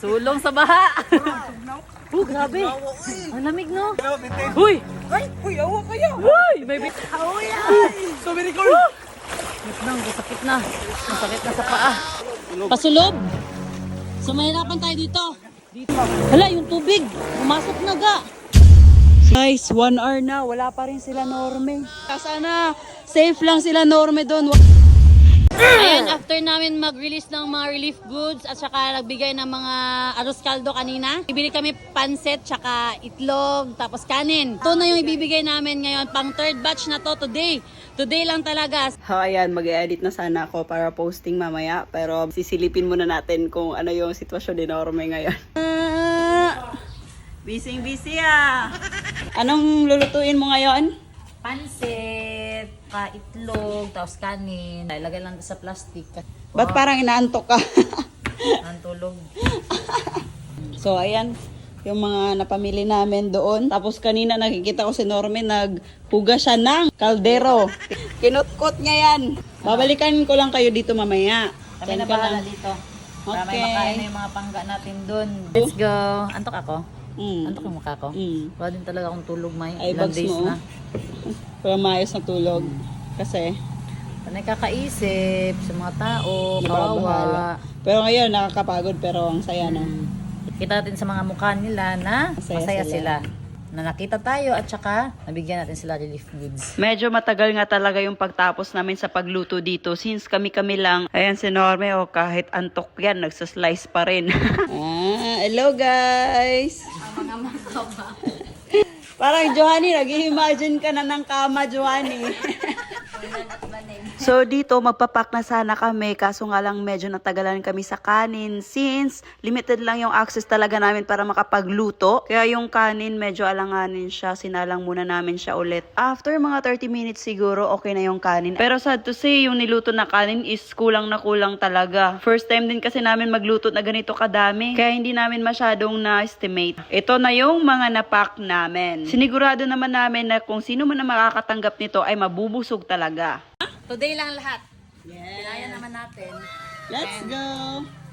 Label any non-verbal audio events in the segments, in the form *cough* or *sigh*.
Sulong sa baha. *laughs* Oh, grabe. Ang lamig, no? Uy! Ay, uy, awa kayo. Uy! May bit... Uy! So very cool. Wait lang, masakit na. Masakit na sa paa. Pasulob! So, mahirapan tayo dito. Hala, yung tubig. Pumasok na ga. Guys, one hour na. Wala pa rin sila Norme. Sana safe lang sila Norme doon. Ayan, after namin mag-release ng mga relief goods at saka nagbigay ng mga arroz caldo kanina, bibili kami pansit, saka itlog, tapos kanin. Ito na yung ibibigay namin ngayon, pang third batch na to today. Today lang talaga. Ha, ayan, mag-edit na sana ako para posting mamaya. Pero sisilipin muna natin kung ano yung sitwasyon ni Norme ngayon. busy busy ah. Anong lulutuin mo ngayon? Pansit, ka itlog, tapos kanin. Ilagay lang sa plastic. Ba't parang inaantok ka? *laughs* Ang tulog. so, ayan. Yung mga napamili namin doon. Tapos kanina nakikita ko si Norme naghuga siya ng kaldero. *laughs* Kinutkot niya yan. Babalikan ko lang kayo dito mamaya. Kami na bahala dito. Para may Okay. makain na yung mga pangga natin dun. Let's go. Antok ako? Mm. Antok yung mukha ko? Mm. Wala din talaga akong tulog, May. Ay, Ilang days mo. na. Para maayos na tulog. Kasi, Panay kakaisip sa mga tao, kawawa. Pero ngayon, nakakapagod pero ang saya no. Kita natin sa mga mukha nila na Masaya masaya, sila. sila. Na nakita tayo at saka nabigyan natin sila relief goods. Medyo matagal nga talaga yung pagtapos namin sa pagluto dito since kami-kami lang. Ayan si Norme, oh, kahit antok yan, nagsaslice pa rin. *laughs* ah, hello guys! Parang Johanny, nag-imagine ka na ng kama, Johanny. *laughs* *laughs* So dito magpapak na sana kami kaso nga lang medyo natagalan kami sa kanin since limited lang yung access talaga namin para makapagluto. Kaya yung kanin medyo alanganin siya, sinalang muna namin siya ulit. After mga 30 minutes siguro okay na yung kanin. Pero sad to say yung niluto na kanin is kulang na kulang talaga. First time din kasi namin magluto na ganito kadami kaya hindi namin masyadong na-estimate. Ito na yung mga napak namin. Sinigurado naman namin na kung sino man na makakatanggap nito ay mabubusog talaga. Today lang lahat. Kaya naman natin. Let's go!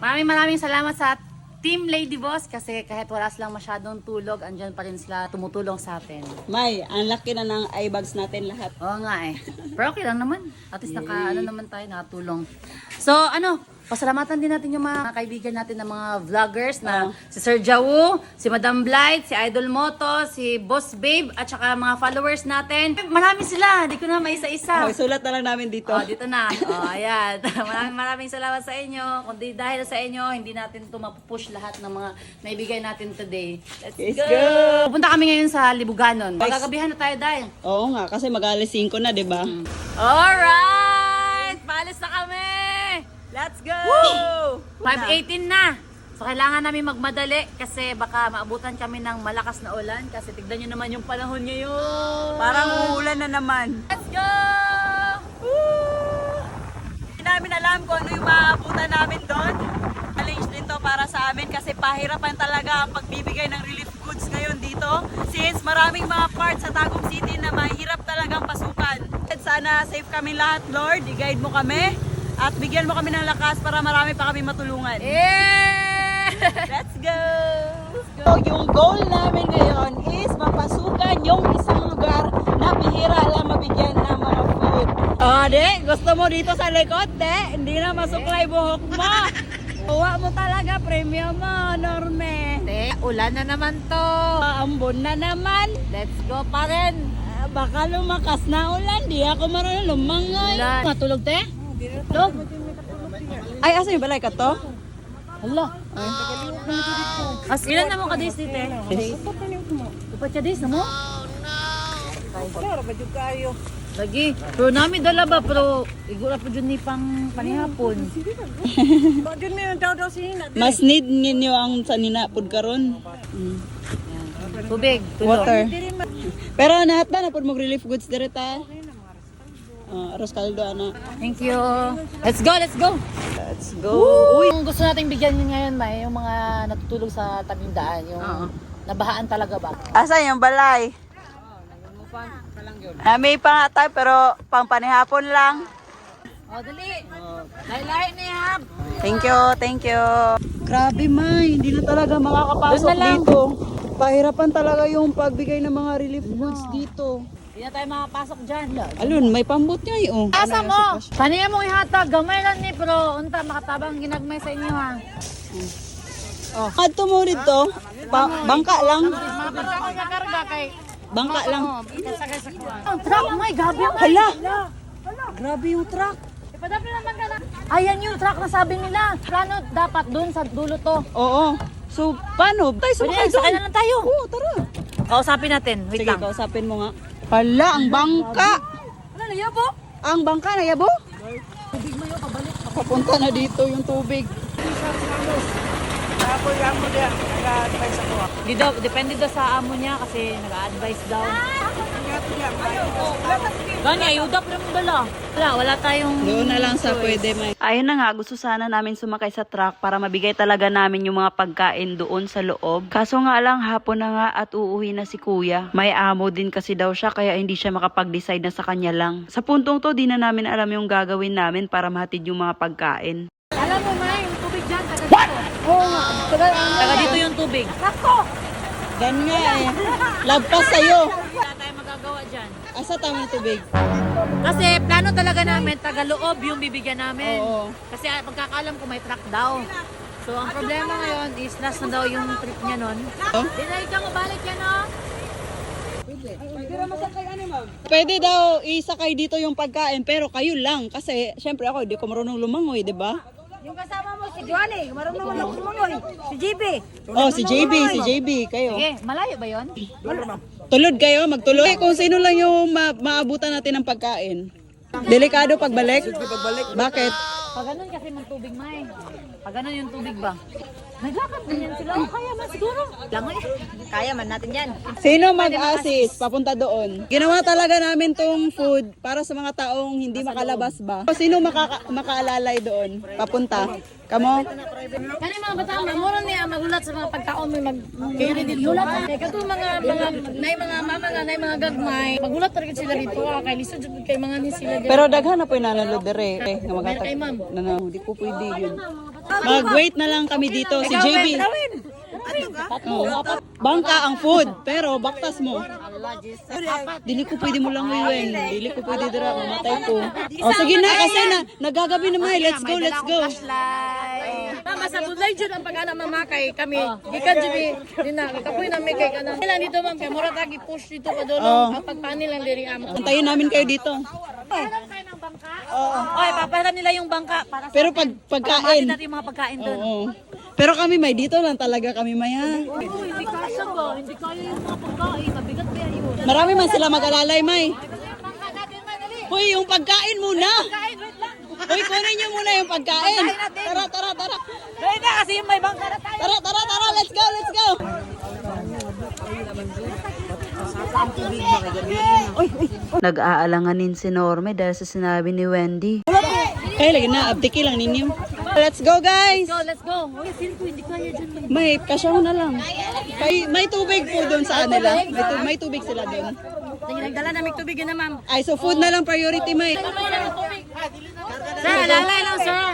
Maraming maraming salamat sa Team Lady Boss kasi kahit wala silang masyadong tulog, andyan pa rin sila tumutulong sa atin. May, ang laki na ng eye bags natin lahat. Oo nga eh. Pero okay lang naman. At least naka, ano naman tayo, nakatulong. So, ano, pasalamatan din natin yung mga kaibigan natin na mga vloggers na si Sir Jawu, si Madam Blight, si Idol Moto, si Boss Babe, at saka mga followers natin. Marami sila. Di ko na maisa-isa. Okay, sulat na lang namin dito. Oh, dito na. Oh, ayan. *laughs* maraming maraming salamat sa inyo. Kundi dahil sa inyo, hindi natin ito mapupush lahat ng mga naibigay natin today. Let's, Let's go. go. Pupunta kami ngayon sa Libuganon. Magagabihan na tayo dahil. Oo nga, kasi mag-alis 5 na, di ba? Alright! Let's go! 5.18 na. So kailangan namin magmadali kasi baka maabutan kami ng malakas na ulan kasi tignan nyo naman yung panahon ngayon. Parang uulan na naman. Let's go! Hindi namin alam kung ano yung maabutan namin doon. Challenge din to para sa amin kasi pahirapan talaga ang pagbibigay ng relief goods ngayon dito. Since maraming mga parts sa Tagum City na mahirap talagang pasukan. At sana safe kami lahat, Lord. I-guide mo kami. At bigyan mo kami ng lakas para marami pa kami matulungan. Yeah! Let's go! So, yung goal namin ngayon is mapasukan yung isang lugar na bihira lang mabigyan ng mga food. Oh, de, gusto mo dito sa likod, de? Hindi na masuklay buhok mo. *laughs* Kuha mo talaga, premium mo, Norme. Te, ulan na naman to. Ambon na naman. Let's go pa rin. Ah, baka lumakas na ulan, di ako marunong lumangoy. Matulog te? Tulog. Ay, asa yung balay ka to? Hala. As ilan na mo ka days dito eh? Upat ka days na mo? Claro, ba yung kayo? Lagi. Pero nami dala ba pero igura pa dyan ni pang panihapon. Bakit may daw daw sinina? Mas need ninyo ang sanina pud karon. Tubig. Tulog. Water. Pero nahat na na pud mo relief goods dire ta. Uh, aros kaldo ana. Thank you. Let's go, let's go. Let's go. Uy. Yung gusto nating bigyan yun ngayon, May, yung mga natutulog sa tabing daan, yung Oo. nabahaan talaga ba? Asa yung balay? Ah, may pa nga tayo, pero pang panihapon lang. O, dali. Lahi-lahi na yan. Thank you, thank you. Grabe, May. Hindi na talaga makakapasok na dito. Pahirapan talaga yung pagbigay ng mga relief goods dito. Hindi na tayo makapasok dyan. Alun, may pambot niya eh, oh. Asa mo? Kaniya mo ihatag, gamay lang ni pero unta makatabang ginagmay sa inyo ha. Kadto mo dito, pa, bangka lang. Mga pagkako sa karga kay Bangka lang. Sa Ang truck, may gabi Hala! Grabe yung truck. Ipadapin naman ka na. Ayan yung truck na sabi nila. Plano dapat doon sa dulo to. Oo. So, paano? Tayo sumakay Pwede, sakay doon. na lang tayo. Oo, tara. Kausapin natin. Wait Sige, lang. kausapin mo nga. Hala, ang bangka. Ano na po? Ang bangka na yabo? Papunta na dito yung tubig. Di daw, depende daw sa amo niya kasi nag-advise daw. Gani, ayuda pa rin dala. Wala, wala tayong... Doon na lang sa pwede may. Ayun na nga, gusto sana namin sumakay sa truck para mabigay talaga namin yung mga pagkain doon sa loob. Kaso nga lang, hapon na nga at uuwi na si kuya. May amo din kasi daw siya kaya hindi siya makapag-decide na sa kanya lang. Sa puntong to, di na namin alam yung gagawin namin para mahatid yung mga pagkain. Alam mo, May, yung tubig dyan, taga dito. Oo nga. Taga, dito yung tubig. Sakto! Gan nga eh. Labpas sa'yo. *laughs* Wala tayong magagawa dyan. Asa tama yung tubig? Kasi plano talaga namin, taga-loob yung bibigyan namin. Oo. Kasi ah, pagkakalam ko may truck daw. So ang problema ngayon is last na daw yung trip niya nun. Oh? Dinay ka mabalik yan oh. Pwede daw isakay dito yung pagkain pero kayo lang kasi syempre ako hindi ko marunong lumangoy, 'di ba? Yung kasama mo si Johnny, marunong naman ako. Si JB. Oh, si JB, si JB kayo. Sige, malayo ba yon? Tulod kayo, magtulod. Eh, kung sino lang yung ma- maabutan natin ng pagkain. Delikado pagbalik? Bakit? Pag ganun kasi mang tubig may. Pag ganun yung tubig ba? Naglakad din yan sila. Oh, kaya man siguro. Langoy. Kaya man natin yan. Sino mag-assist papunta doon? Ginawa talaga namin tong food para sa mga taong hindi makalabas ba? Sino makaka- makaalalay doon? Papunta? Kamo? Kani mga bata, mamuro niya magulat sa mga pagkaon may mag kaya dito. Gulat kay kato mga mga nay mga mama nga nay mga gagmay. Magulat talaga sila dito ah, kay lisod jud kay mga ni sila dito. Pero daghan na po yung nanalo dire. Eh, nga magatag. Kay ma'am. Nano, hindi ko pwede yun. Mag-wait na lang kami dito. Si JB. Oo. Bangka ang food, pero baktas mo. Dili ko pwede mo lang wiwen. Dili ko pwede dira mamatay ko. Oh, sige na kasi na nagagabi na may. Let's go, let's go. Tama sa tulay jud ang pag-ana mamakay kami. Gikan jud din na kapoy na may kay kanang. Ilan dito ma'am kay mura tagi push dito pa doon. Oo. Ang pagpani lang diri amo. Antayin namin kayo dito. Oy, papahiram nila yung bangka para sa Pero pag Pagkain natin yung mga pagkain doon. Oo. Pero kami may dito lang talaga kami may ha. Oh, hindi kaya ba? Hindi kaya yung mga pagkain. Mabigat ba yun? Marami man sila mag-alalay may. Hoy, yung pagkain muna. Hoy, kunin niyo muna yung pagkain. Tara, tara, tara. Wait na kasi yung may bangka na tayo. Tara, tara, tara. Let's go, let's go. Nag-aalanganin si Norme dahil sa sinabi ni Wendy. Kaya lagi na, abtiki lang ninyo. Let's go, guys! Go, let's go. Uy, feel ko hindi kaya dyan. May, kasyaw na lang. May, may tubig po doon sa kanila. May, tu- may tubig sila doon. Tingin nagdala na may tubig na ma'am. Ay, so food na lang priority, may. Sir, lalay lang, sir.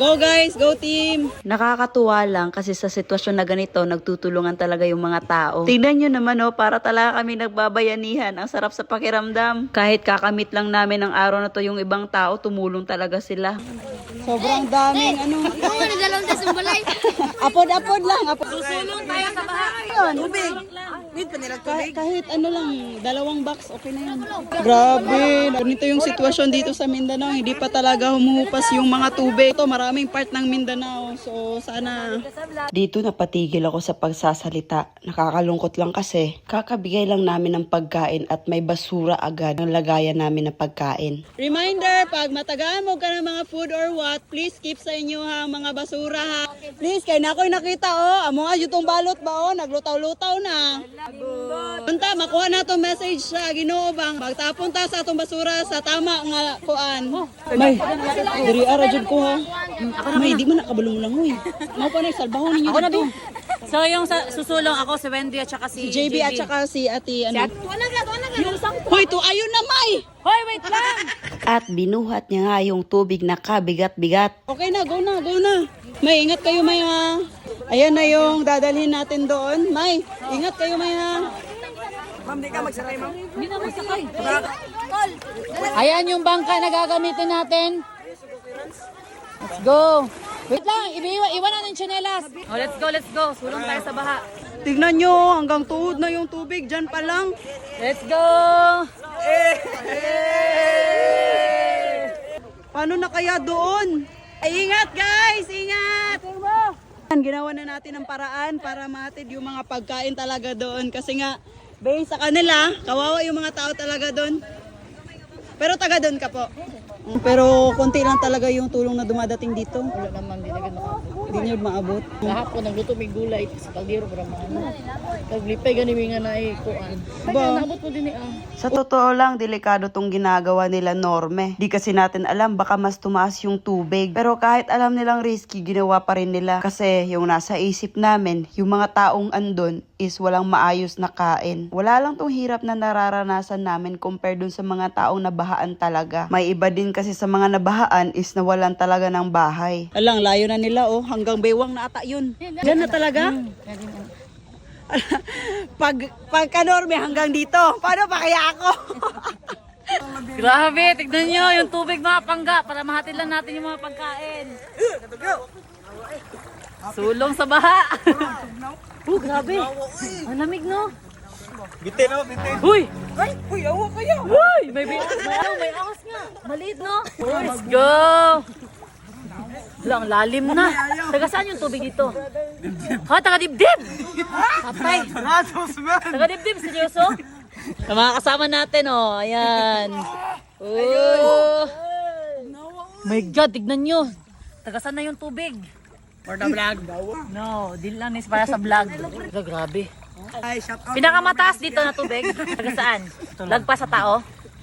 Go guys, go team! Nakakatuwa lang kasi sa sitwasyon na ganito, nagtutulungan talaga yung mga tao. Tingnan nyo naman oh, para talaga kami nagbabayanihan. Ang sarap sa pakiramdam. Kahit kakamit lang namin ng araw na to yung ibang tao, tumulong talaga sila. Sobrang daming ano. Apod-apod lang. Apod. Susulong tayo sa baha. Tubig. Kahit, kahit ano lang, dalawang box, okay na yan. Grabe. Ganito yung sitwasyon dito sa Mindanao. Hindi pa talaga humuhupas yung mga tubig. Ito, maraming part ng Mindanao. So, sana... Dito napatigil ako sa pagsasalita. Nakakalungkot lang kasi. Kakabigay lang namin ng pagkain at may basura agad ng lagayan namin ng pagkain. Reminder, pag matagaan mo ka ng mga food or what, please keep sa inyo ha, mga basura ha. Please, kay na ako'y nakita oh. Amo nga yutong balot ba oh, naglutaw-lutaw na. Punta, makuha na to message sa Ginoo bang magtapon ta sa atong basura sa tama nga kuan. May, diri ara jud ko ha. May di man nakabulong lang hoy. Mao pa na salbahon ninyo Ako na, dito. So, yung sa, susulong ako, si Wendy at saka si, Si JB at saka si Ate ano. Tuwa na Yung sang... Hoy, to ayun na may. Hoy, wait lang! At binuhat niya nga yung tubig na kabigat-bigat. Okay na, go na, go na. May ingat kayo may ha. Ayan na yung dadalhin natin doon. May, ingat kayo may ha. Hindi na masakay. Ayan yung bangka na gagamitin natin. Let's go. Wait lang, iiwan iwan natin yung tsinelas. Oh, let's go, let's go. Sulong tayo sa baha. Tignan nyo, hanggang tuhod na yung tubig. Diyan pa lang. Let's go! Paano na kaya doon? Ay, ingat guys! Ingat! Ginawa na natin ang paraan para matid yung mga pagkain talaga doon. Kasi nga, based sa kanila, kawawa yung mga tao talaga doon. Pero taga doon ka po. Pero konti lang talaga yung tulong na dumadating dito. Wala naman, di na ganun. Hindi nyo maabot. Lahap ko nagluto may gulay sa kaldero para maano. Kaglipay gani mi nga na ikuan. Ba? Ba, naabot mo din ni ah. Sa totoo lang, delikado tong ginagawa nila Norme. Di kasi natin alam, baka mas tumaas yung tubig. Pero kahit alam nilang risky, ginawa pa rin nila. Kasi yung nasa isip namin, yung mga taong andon is walang maayos na kain. Wala lang tong hirap na nararanasan namin compare dun sa mga taong nabahaan talaga. May iba din kasi sa mga nabahaan is nawalan talaga ng bahay. Alang, layo na nila oh. Hanggang baywang na ata yun. Diyan na talaga? *laughs* pag, pagka Norme hanggang dito, paano pa kaya ako? *laughs* Grabe, tignan nyo yung tubig mga pangga para mahatid lang natin yung mga pagkain. Sulong sa baha. *laughs* Oh, grabe. Ang lamig, no? Bitin ako, bitin. Uy! Ay! Uy, awa kaya! Uy! May, may, may, ano, may ahas nga. Maliit, no? Let's go! Lang, lalim na. Taga saan yung tubig dito? Ha? Taga dibdib! Patay! Taga dibdib, seryoso? Ang mga kasama natin, oh. Ayan. Oh. My God, tignan nyo. Taga saan na yung tubig? For the vlog. No, din lang is para sa vlog. Grabe. Pinakamataas dito na tubig. Taga saan? Lagpas sa tao?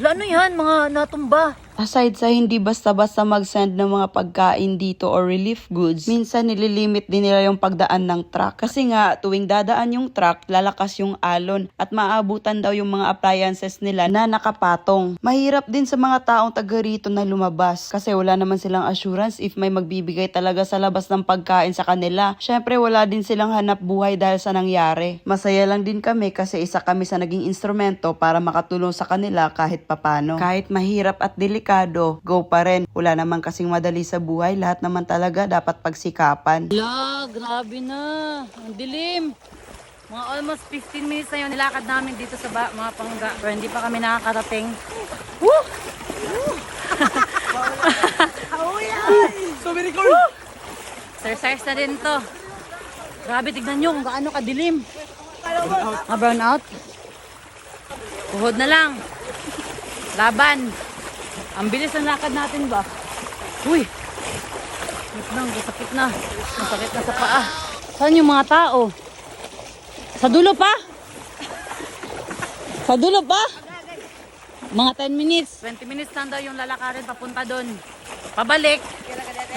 Ano yan? Mga natumba. Aside sa hindi basta-basta mag-send ng mga pagkain dito or relief goods, minsan nililimit din nila yung pagdaan ng truck. Kasi nga, tuwing dadaan yung truck, lalakas yung alon at maabutan daw yung mga appliances nila na nakapatong. Mahirap din sa mga taong taga rito na lumabas kasi wala naman silang assurance if may magbibigay talaga sa labas ng pagkain sa kanila. Syempre, wala din silang hanap buhay dahil sa nangyari. Masaya lang din kami kasi isa kami sa naging instrumento para makatulong sa kanila kahit papano. Kahit mahirap at delikado, go pa rin. Wala naman kasing madali sa buhay. Lahat naman talaga dapat pagsikapan. Hala, grabe na. Ang dilim. Mga almost 15 minutes na yun nilakad namin dito sa ba, mga pangga. Pero hindi pa kami nakakarating. Woo! So very cool. Exercise na din to. Grabe, tignan nyo kung gaano kadilim. Mga brown out. Tuhod na lang. Laban. Ang bilis ng lakad natin ba? Uy! Wait lang, masakit na. Masakit na sa paa. Saan yung mga tao? Sa dulo pa? Sa dulo pa? Mga 10 minutes. 20 minutes lang daw yung lalakarin papunta doon. Pabalik.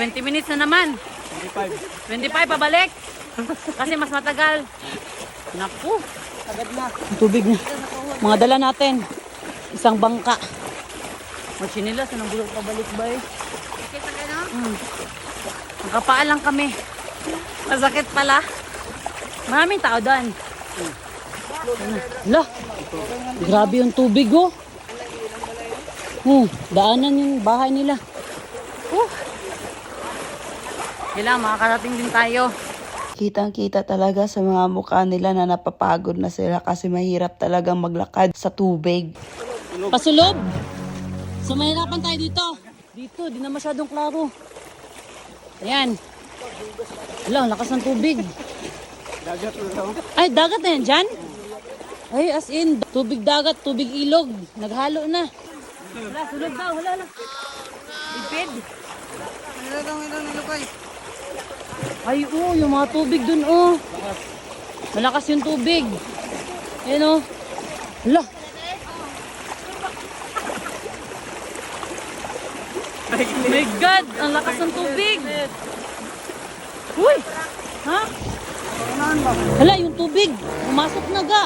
20 minutes na naman. 25 pabalik. Kasi mas matagal. Naku. Agad na. Tubig na. Mga dala natin. Isang bangka. Magsinilas na ng bulok pabalik ba eh. Mm. Nakapaan lang kami. Masakit pala. Maraming tao doon. Hala. Grabe yung tubig oh. Oh, daanan yung bahay nila. Oh. Kailangan makakarating din tayo. Kitang-kita talaga sa mga mukha nila na napapagod na sila kasi mahirap talagang maglakad sa tubig. Pasulob! So mahirapan tayo dito. Dito, di na masyadong klaro. Ayan. Wala, ang lakas ng tubig. Ay, dagat na yan dyan? Ay, as in, tubig dagat, tubig ilog. Naghalo na. Wala, sulog daw, wala lang. Ipid. Ay, oo, yung mga tubig dun, oh. Malakas yung tubig. Ayan, oh. Hala. My God! Ang lakas ng tubig! Uy! Ha? Hala, yung tubig! Pumasok na ga!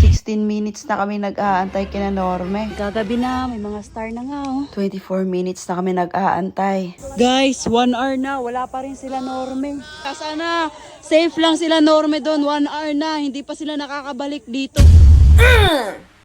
16 minutes na kami nag-aantay kina Norme. Gagabi na, may mga star na nga oh. 24 minutes na kami nag-aantay. Guys, 1 hour na, wala pa rin sila Norme. Sana safe lang sila Norme doon, 1 hour na, hindi pa sila nakakabalik dito. *clears throat*